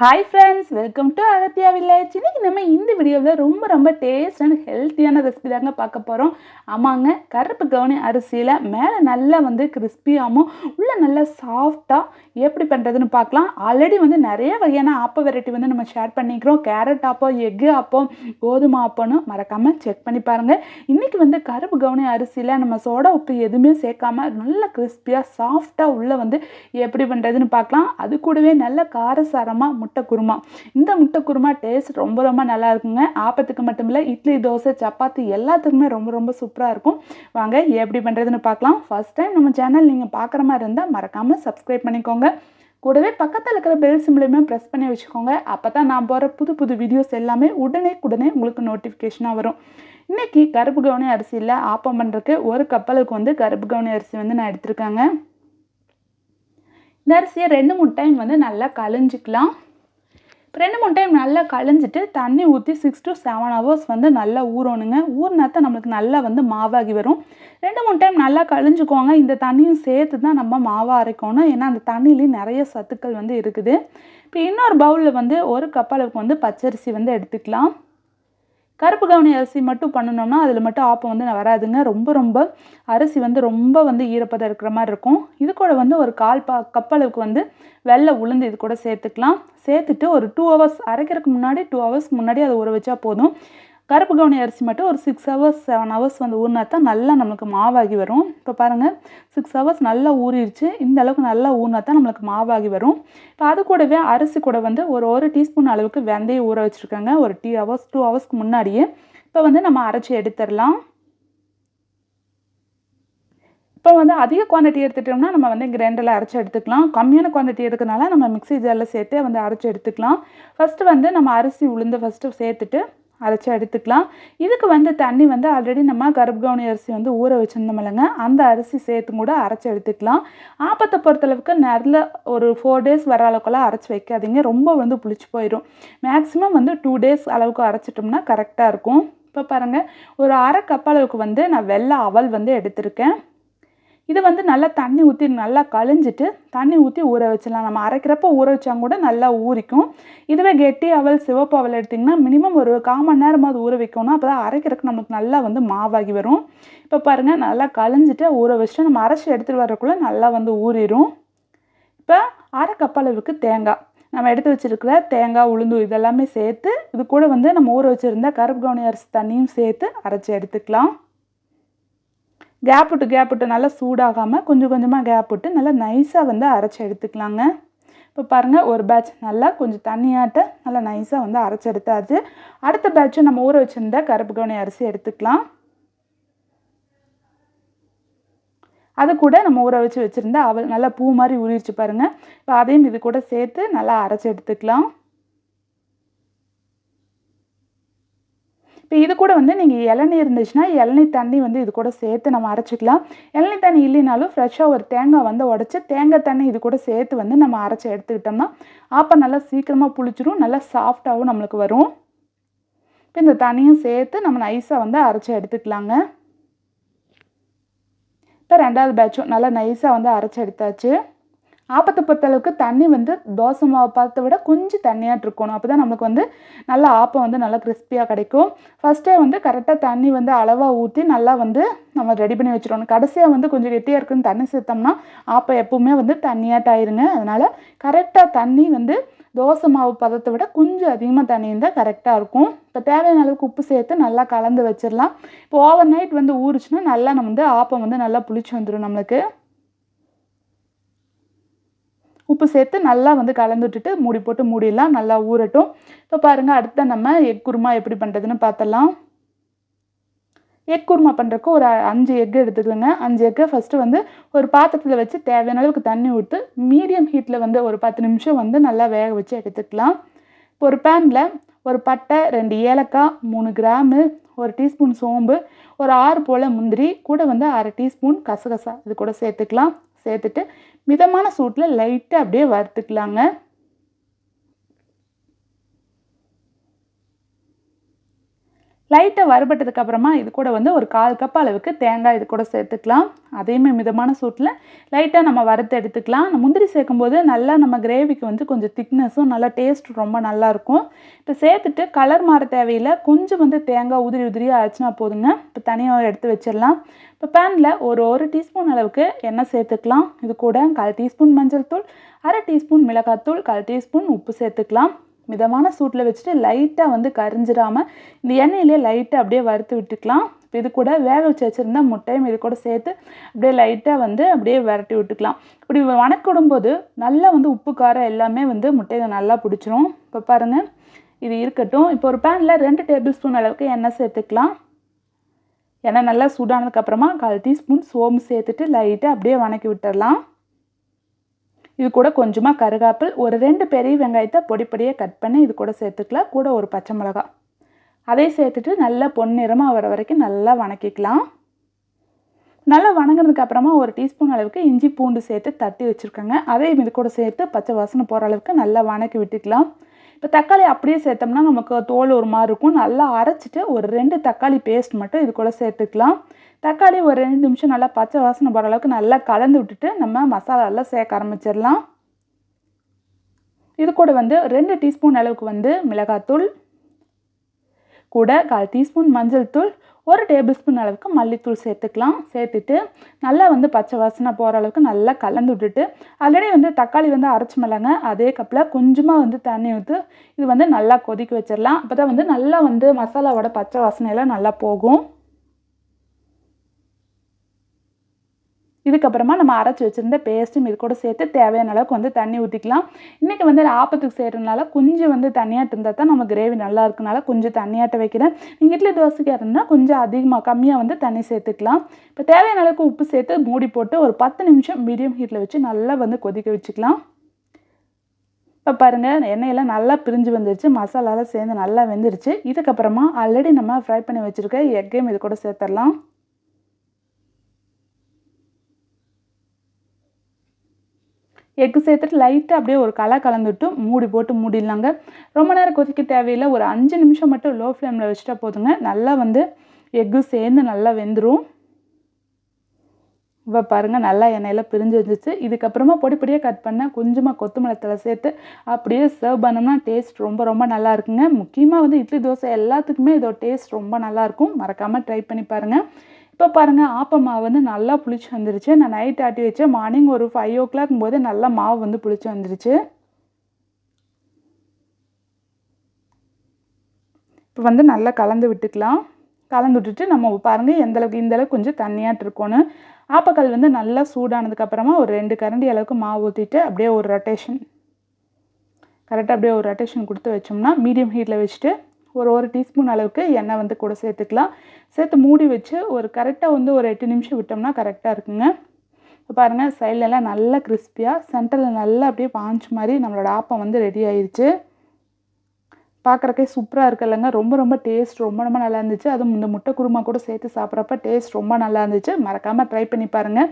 Hi friends welcome to Agathiya village இன்னைக்கு நம்ம இந்த வீடியோவில் ரொம்ப ரொம்ப டேஸ்ட் அண்ட் ஹெல்த்தியான ரெசிபி தாங்க பார்க்க போகிறோம் ஆமாங்க கருப்பு கவுனி அரிசியில் மேலே நல்லா வந்து கிறிஸ்பியாகவும் உள்ளே நல்லா சாஃப்டாக எப்படி பண்ணுறதுன்னு பார்க்கலாம். ஆல்ரெடி வந்து நிறைய வகையான ஆப்ப வெரைட்டி வந்து நம்ம ஷேர் பண்ணிக்கிறோம். கேரட் ஆப்பம் எக்கு ஆப்பம் கோதுமை ஆப்பம்னு மறக்காமல் செக் பண்ணி பாருங்கள் இன்றைக்கி வந்து கருப்பு கவுனி அரிசியில் நம்ம சோடா உப்பு எதுவுமே சேர்க்காம நல்ல கிறிஸ்பியாக சாஃப்டாக உள்ளே வந்து எப்படி பண்ணுறதுன்னு பார்க்கலாம். அது கூடவே நல்ல காரசாரமாக முட்டை குருமா. இந்த முட்டை குருமா டேஸ்ட் ரொம்ப ரொம்ப நல்லா இருக்குங்க. ஆப்பத்துக்கு மட்டும் இல்லை இட்லி தோசை சப்பாத்தி எல்லாத்துக்குமே ரொம்ப ரொம்ப சூப்பராக இருக்கும். வாங்க எப்படி பண்ணுறதுன்னு பார்க்கலாம். ஃபர்ஸ்ட் டைம் நம்ம சேனல் நீங்கள் பார்க்குற மாதிரி இருந்தால் மறக்காமல் சப்ஸ்கிரைப் பண்ணிக்கோங்க. கூடவே பக்கத்தில் இருக்கிற பெல் சிம்லையுமே ப்ரெஸ் பண்ணி வச்சுக்கோங்க. அப்போ தான் நான் போகிற புது புது வீடியோஸ் எல்லாமே உடனே உடனே உங்களுக்கு நோட்டிஃபிகேஷனாக வரும். இன்றைக்கி கருப்பு கவுனி அரிசியில் ஆப்பம் பண்ணுறதுக்கு ஒரு கப்பலுக்கு வந்து கருப்பு கவுனி அரிசி வந்து நான் எடுத்திருக்காங்க. இந்த அரிசியை ரெண்டு மூணு டைம் வந்து நல்லா கழிஞ்சிக்கலாம். இப்போ ரெண்டு மூணு டைம் நல்லா கழிஞ்சிட்டு தண்ணி ஊற்றி சிக்ஸ் டு செவன் ஹவர்ஸ் வந்து நல்லா ஊறணுங்க. ஊறினாத்தான் தான் நம்மளுக்கு நல்லா வந்து மாவாகி வரும். ரெண்டு மூணு டைம் நல்லா கழிஞ்சுக்கோங்க. இந்த தண்ணியும் சேர்த்து தான் நம்ம மாவாக அரைக்கணும். ஏன்னா அந்த தண்ணியிலையும் நிறைய சத்துக்கள் வந்து இருக்குது. இப்போ இன்னொரு பவுலில் வந்து ஒரு கப் அளவுக்கு வந்து பச்சரிசி வந்து எடுத்துக்கலாம். கருப்பு கவனி அரிசி மட்டும் பண்ணினோம்னா அதில் மட்டும் ஆப்பம் வந்து வராதுங்க. ரொம்ப ரொம்ப அரிசி வந்து ரொம்ப வந்து ஈரப்பதம் இருக்கிற மாதிரி இருக்கும். இது கூட வந்து ஒரு கால் பா கப்பளவுக்கு வந்து வெள்ளை உளுந்து இது கூட சேர்த்துக்கலாம். சேர்த்துட்டு ஒரு டூ ஹவர்ஸ் அரைக்கிறதுக்கு முன்னாடி டூ ஹவர்ஸ்க்கு முன்னாடி அதை ஊற வச்சா போதும். கருப்பு கவுனி அரிசி மட்டும் ஒரு சிக்ஸ் ஹவர்ஸ் செவன் ஹவர்ஸ் வந்து ஊறினா தான் நல்லா நம்மளுக்கு மாவாகி வரும். இப்போ பாருங்கள் சிக்ஸ் ஹவர்ஸ் நல்லா ஊறிடுச்சு. இந்த அளவுக்கு நல்லா ஊறினா தான் நம்மளுக்கு மாவாகி வரும். இப்போ அது கூடவே அரிசி கூட வந்து ஒரு ஒரு டீஸ்பூன் அளவுக்கு வெந்தயம் ஊற வச்சுருக்காங்க. ஒரு டீ ஹவர்ஸ் டூ ஹவர்ஸ்க்கு முன்னாடியே. இப்போ வந்து நம்ம அரைச்சி எடுத்துடலாம். இப்போ வந்து அதிக குவான்டிட்டி எடுத்துட்டோம்னா நம்ம வந்து கிரைண்டரில் அரைச்சி எடுத்துக்கலாம். கம்மியான குவான்டிட்டி எடுக்கிறனால நம்ம மிக்ஸி ஜாரில் சேர்த்து வந்து அரைச்சி எடுத்துக்கலாம். ஃபஸ்ட்டு வந்து நம்ம அரிசி உளுந்து ஃபஸ்ட்டு சேர்த்துட்டு அரைச்சி எடுத்துக்கலாம். இதுக்கு வந்து தண்ணி வந்து ஆல்ரெடி நம்ம கர்ப்பகவுனி அரிசி வந்து ஊற வச்சுருந்தோம் இல்லைங்க. அந்த அரிசி சேர்த்து கூட அரைச்சி எடுத்துக்கலாம். ஆப்பத்தை பொறுத்தளவுக்கு நல்ல ஒரு ஃபோர் டேஸ் வர அளவுக்குலாம் அரைச்சி வைக்காதீங்க. ரொம்ப வந்து புளிச்சு போயிடும் மேக்ஸிமம் வந்து டூ டேஸ் அளவுக்கு அரைச்சிட்டோம்னா கரெக்டாக இருக்கும். இப்போ பாருங்கள் ஒரு அரை கப் அளவுக்கு வந்து நான் வெள்ளை அவல் வந்து எடுத்திருக்கேன். இது வந்து நல்லா தண்ணி ஊற்றி நல்லா கழிஞ்சிட்டு தண்ணி ஊற்றி ஊற வச்சிடலாம். நம்ம அரைக்கிறப்ப ஊற வச்சாங்க கூட நல்லா ஊறிக்கும். இதுவே கெட்டி அவல் சிவப்பு அவல் எடுத்திங்கன்னா மினிமம் ஒரு கால் மணி நேரமாவது ஊற வைக்கணும். அப்போ தான் அரைக்கிறதுக்கு நம்மளுக்கு நல்லா வந்து மாவாகி வரும். இப்போ பாருங்கள் நல்லா கழிஞ்சிட்டு ஊற வச்சுட்டு நம்ம அரைச்சி எடுத்துகிட்டு வரக்குள்ளே நல்லா வந்து ஊறிடும் இப்போ அரை கப் அளவுக்கு தேங்காய். நம்ம எடுத்து வச்சுருக்கிற தேங்காய் உளுந்து இதெல்லாமே சேர்த்து இது கூட வந்து நம்ம ஊற வச்சுருந்த கருப்பு கவுனி அரிசி தண்ணியும் சேர்த்து அரைச்சி எடுத்துக்கலாம். கேப் விட்டு கேப் விட்டு நல்லா சூடாகாமல் கொஞ்சம் கொஞ்சமாக கேப் விட்டு நல்லா நைஸாக வந்து அரைச்சி எடுத்துக்கலாங்க. இப்போ பாருங்கள் ஒரு பேட்ச் நல்லா கொஞ்சம் தண்ணியாட்ட நல்லா நைஸாக வந்து அரைச்சி எடுத்தாச்சு. அடுத்த பேட்சும் நம்ம ஊற வச்சுருந்த கருப்பு கவுனி அரிசி எடுத்துக்கலாம். அது கூட நம்ம ஊற வச்சு வச்சுருந்தா அவள் நல்லா பூ மாதிரி உரிச்சு பாருங்கள் இப்போ அதையும் இது கூட சேர்த்து நல்லா அரைச்சி எடுத்துக்கலாம். இப்போ இது கூட வந்து நீங்கள் இளநீ இருந்துச்சுன்னா இளநீ தண்ணி வந்து இது கூட சேர்த்து நம்ம அரைச்சிக்கலாம். இளநீ தண்ணி இல்லைனாலும் ஃப்ரெஷ்ஷாக ஒரு தேங்காய் வந்து உடச்சி தேங்காய் தண்ணி இது கூட சேர்த்து வந்து நம்ம அரைச்சி எடுத்துக்கிட்டோம்னா அப்போ நல்லா சீக்கிரமாக புளிச்சிரும் நல்லா சாஃப்டாகவும் நம்மளுக்கு வரும். இப்போ இந்த தண்ணியும் சேர்த்து நம்ம நைஸாக வந்து அரைச்சி எடுத்துக்கலாங்க. இப்போ ரெண்டாவது பேட்சும் நல்லா நைஸாக வந்து அரைச்சி எடுத்தாச்சு. ஆப்பத்தை பொறுத்தளவுக்கு தண்ணி வந்து தோசை மாவு பார்த்த விட கொஞ்சம் தண்ணியாக இருக்கணும். அப்போ தான் நம்மளுக்கு வந்து நல்லா ஆப்பம் வந்து நல்லா கிறிஸ்பியாக கிடைக்கும். ஃபஸ்ட்டே வந்து கரெக்டாக தண்ணி வந்து அளவாக ஊற்றி நல்லா வந்து நம்ம ரெடி பண்ணி வச்சிடணும். கடைசியாக வந்து கொஞ்சம் கெட்டியாக இருக்குன்னு தண்ணி சேர்த்தோம்னா ஆப்பம் எப்பவுமே வந்து தண்ணியாட்டாயிருங்க அதனால் கரெக்டாக தண்ணி வந்து தோசை மாவு பதத்தை விட கொஞ்சம் அதிகமாக தண்ணி இருந்தால் கரெக்டாக இருக்கும். இப்போ தேவையான அளவுக்கு உப்பு சேர்த்து நல்லா கலந்து வச்சிடலாம். இப்போ ஓவர் நைட் வந்து ஊறுச்சுன்னா நல்லா நம்ம வந்து ஆப்பம் வந்து நல்லா புளிச்சு வந்துடும் நம்மளுக்கு. உப்பு சேர்த்து நல்லா வந்து கலந்து விட்டுட்டு மூடி போட்டு மூடிடலாம். நல்லா ஊறட்டும். இப்போ பாருங்கள் அடுத்த நம்ம எக் குருமா எப்படி பண்ணுறதுன்னு பார்த்தலாம் எக் குருமா பண்ணுறக்கு ஒரு அஞ்சு எக்கு எடுத்துக்கோங்க. அஞ்சு எக்கை ஃபஸ்ட்டு வந்து ஒரு பாத்திரத்தில் வச்சு தேவையான அளவுக்கு தண்ணி ஊற்று மீடியம் ஹீட்டில் வந்து ஒரு பத்து நிமிஷம் வந்து நல்லா வேக வச்சு எடுத்துக்கலாம். இப்போ ஒரு பேனில் ஒரு பட்டை ரெண்டு ஏலக்காய் மூணு கிராமு ஒரு டீஸ்பூன் சோம்பு ஒரு ஆறு போல் முந்திரி கூட வந்து அரை டீஸ்பூன் கசகசா இது கூட சேர்த்துக்கலாம். சேர்த்துட்டு மிதமான சூட்டில் லைட்டாக அப்படியே வறுத்துக்கலாங்க. லைட்டாக வறுபட்டதுக்கு அப்புறமா இது கூட வந்து ஒரு கால் கப் அளவுக்கு தேங்காய் இது கூட சேர்த்துக்கலாம். அதையுமே மிதமான சூட்டில் லைட்டாக நம்ம வறுத்து எடுத்துக்கலாம். முந்திரி சேர்க்கும்போது நல்லா நம்ம கிரேவிக்கு வந்து கொஞ்சம் திக்னஸும் நல்லா டேஸ்ட் ரொம்ப நல்லாயிருக்கும் இப்போ சேர்த்துட்டு கலர் மாற தேவையில்லை. கொஞ்சம் வந்து தேங்காய் உதிரி உதிரியாக ஆச்சுன்னா போதுங்க. இப்போ தனியாக எடுத்து வச்சிடலாம். இப்போ பேனில் ஒரு ஒரு டீஸ்பூன் அளவுக்கு எண்ணெய் சேர்த்துக்கலாம். இது கூட கால் டீஸ்பூன் மஞ்சள் தூள் அரை டீஸ்பூன் மிளகாத்தூள் கால் டீஸ்பூன் உப்பு சேர்த்துக்கலாம். மிதமான சூட்டில் வச்சுட்டு லைட்டாக வந்து கரிஞ்சிடாமல் இந்த எண்ணெயிலே லைட்டாக அப்படியே வறுத்து விட்டுக்கலாம். இப்போ இது கூட வேக வச்சு வச்சுருந்தா முட்டையும் இது கூட சேர்த்து அப்படியே லைட்டாக வந்து அப்படியே விரட்டி விட்டுக்கலாம். இப்படி வணக்கிடும்போது நல்லா வந்து உப்பு காரம் எல்லாமே வந்து முட்டையை நல்லா பிடிச்சிரும். இப்போ பாருங்கள் இது இருக்கட்டும். இப்போ ஒரு பேனில் ரெண்டு டேபிள் ஸ்பூன் அளவுக்கு எண்ணெய் சேர்த்துக்கலாம். எண்ணெய் நல்லா சூடானதுக்கப்புறமா கால் டீஸ்பூன் சோம்பு சேர்த்துட்டு லைட்டாக அப்படியே வணக்கி விட்டுடலாம் இது கூட கொஞ்சமாக கருகாப்பில் ஒரு ரெண்டு பெரிய வெங்காயத்தை பொடி பொடியாக கட் பண்ணி இது கூட சேர்த்துக்கலாம். கூட ஒரு பச்சை மிளகா. அதை சேர்த்துட்டு நல்லா பொன்னிறமாக வர வரைக்கும் நல்லா வணக்கிக்கலாம். நல்லா வணங்கினதுக்கு அப்புறமா ஒரு டீஸ்பூன் அளவுக்கு இஞ்சி பூண்டு சேர்த்து தட்டி வச்சுருக்கோங்க. அதையும் இது கூட சேர்த்து பச்சை வாசனை போகிற அளவுக்கு நல்லா வணக்கி விட்டுக்கலாம். இப்போ தக்காளி அப்படியே சேர்த்தோம்னா நமக்கு தோல் ஒரு மாதிரி இருக்கும். நல்லா அரைச்சிட்டு ஒரு ரெண்டு தக்காளி பேஸ்ட் மட்டும் இது கூட சேர்த்துக்கலாம். தக்காளி ஒரு ரெண்டு நிமிஷம் நல்லா பச்சை வாசனை போகிற அளவுக்கு நல்லா கலந்து விட்டுட்டு நம்ம மசாலாலாம் சேர்க்க ஆரம்பிச்சிடலாம். இது கூட வந்து ரெண்டு டீஸ்பூன் அளவுக்கு வந்து மிளகாத்தூள் கூட கால் டீஸ்பூன் மஞ்சள் தூள் ஒரு டேபிள் ஸ்பூன் அளவுக்கு மல்லித்தூள் சேர்த்துக்கலாம். சேர்த்துட்டு நல்லா வந்து பச்சை வாசனை போகிற அளவுக்கு நல்லா கலந்து விட்டுட்டு ஆல்ரெடி வந்து தக்காளி வந்து அரைச்சி மிளங்க அதே கப்பில் கொஞ்சமாக வந்து தண்ணி ஊற்று இது வந்து நல்லா கொதிக்க வச்சிடலாம் அப்போ தான் வந்து நல்லா வந்து மசாலாவோட பச்சை வாசனையெல்லாம் நல்லா போகும். இதுக்கப்புறமா நம்ம அரைச்சி வச்சுருந்த பேஸ்ட்டும் இது கூட சேர்த்து தேவையான அளவுக்கு வந்து தண்ணி ஊற்றிக்கலாம் இன்றைக்கி வந்து ஆப்பத்துக்கு செய்கிறதுனால கொஞ்சம் வந்து தண்ணியாட்டு இருந்தால் தான் நம்ம கிரேவி நல்லா இருக்கனால கொஞ்சம் தண்ணியாட்ட வைக்கிறேன். நீங்கள் இட்லி தோசைக்கு இருந்தால் கொஞ்சம் அதிகமாக கம்மியாக வந்து தண்ணி சேர்த்துக்கலாம். இப்போ தேவையான அளவுக்கு உப்பு சேர்த்து மூடி போட்டு ஒரு பத்து நிமிஷம் மீடியம் ஹீட்டில் வச்சு நல்லா வந்து கொதிக்க வச்சுக்கலாம். இப்போ பாருங்கள் எண்ணெயெல்லாம் நல்லா பிரிஞ்சு வந்துருச்சு. மசாலாலாம் சேர்ந்து நல்லா வெந்துருச்சு. இதுக்கப்புறமா ஆல்ரெடி நம்ம ஃப்ரை பண்ணி வச்சுருக்க எக்கையும் இது கூட சேர்த்துடலாம். எக்கு சேர்த்துட்டு லைட்டாக அப்படியே ஒரு களை கலந்துட்டு மூடி போட்டு மூடிடலாங்க. ரொம்ப நேரம் கொதிக்க தேவையில்லை. ஒரு அஞ்சு நிமிஷம் மட்டும் லோ ஃப்ளேமில் வச்சுட்டா போதுங்க. நல்லா வந்து எக்கு சேர்ந்து நல்லா வெந்துடும் இப்போ பாருங்கள் நல்லா எண்ணெயில் பிரிஞ்சு வந்துச்சு. இதுக்கப்புறமா பொடி பொடியாக கட் பண்ணால் கொஞ்சமாக கொத்தமல்லி சேர்த்து அப்படியே சர்வ் பண்ணோம்னா டேஸ்ட் ரொம்ப ரொம்ப நல்லா இருக்குங்க. முக்கியமாக வந்து இட்லி தோசை எல்லாத்துக்குமே இதோட டேஸ்ட் ரொம்ப நல்லாயிருக்கும் மறக்காமல் ட்ரை பண்ணி பாருங்கள் இப்போ பாருங்கள் ஆப்ப மாவு வந்து நல்லா புளிச்சு வந்துருச்சு. நான் நைட் ஆட்டி வச்சேன் மார்னிங் ஒரு ஃபைவ் ஓ கிளாக் போது நல்லா மாவு வந்து புளிச்சு வந்துருச்சு. இப்போ வந்து நல்லா கலந்து விட்டுக்கலாம். கலந்து விட்டுட்டு நம்ம பாருங்கள் எந்தளவுக்கு இந்தளவுக்கு கொஞ்சம் தண்ணியாட்டு இருக்கணும் ஆப்பக்கல் வந்து நல்லா சூடானதுக்கப்புறமா ஒரு ரெண்டு கரண்டி அளவுக்கு மாவு ஊற்றிட்டு அப்படியே ஒரு ரொட்டேஷன் கரெக்டாக அப்படியே ஒரு ரொட்டேஷன் கொடுத்து வச்சோம்னா மீடியம் ஹீட்டில் வச்சுட்டு ஒரு ஒரு டீஸ்பூன் அளவுக்கு எண்ணெய் வந்து கூட சேர்த்துக்கலாம். சேர்த்து மூடி வச்சு ஒரு கரெக்டாக வந்து ஒரு எட்டு நிமிஷம் விட்டோம்னா கரெக்டாக இருக்குங்க. இப்போ பாருங்கள் சைட்லலாம் நல்லா கிறிஸ்பியாக சென்டரில் நல்லா அப்படியே பாஞ்சு மாதிரி நம்மளோட ஆப்பம் வந்து ரெடி ஆயிடுச்சு பார்க்குறக்கே சூப்பராக இருக்குல்லங்க ரொம்ப ரொம்ப டேஸ்ட் ரொம்ப ரொம்ப நல்லா இருந்துச்சு. அதுவும் இந்த முட்டை குருமா கூட சேர்த்து சாப்பிட்றப்ப டேஸ்ட் ரொம்ப நல்லா இருந்துச்சு. மறக்காமல் ட்ரை பண்ணி பாருங்கள்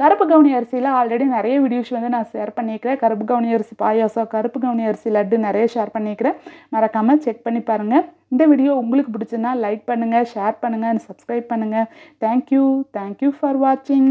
கருப்பு கவுனி அரிசியில் ஆல்ரெடி நிறைய வீடியோஸ் வந்து நான் ஷேர் பண்ணியிருக்கிறேன். கருப்பு கவுனி அரிசி பாயாசம் கருப்பு கவுனி அரிசி லட்டு நிறைய ஷேர் பண்ணியிருக்கிறேன். மறக்காமல் செக் பண்ணி பாருங்கள் இந்த வீடியோ உங்களுக்கு பிடிச்சதுன்னா லைக் பண்ணுங்கள் ஷேர் பண்ணுங்கள் சப்ஸ்கிரைப் பண்ணுங்கள் தேங்க்யூ தேங்க்யூ ஃபார் வாட்சிங்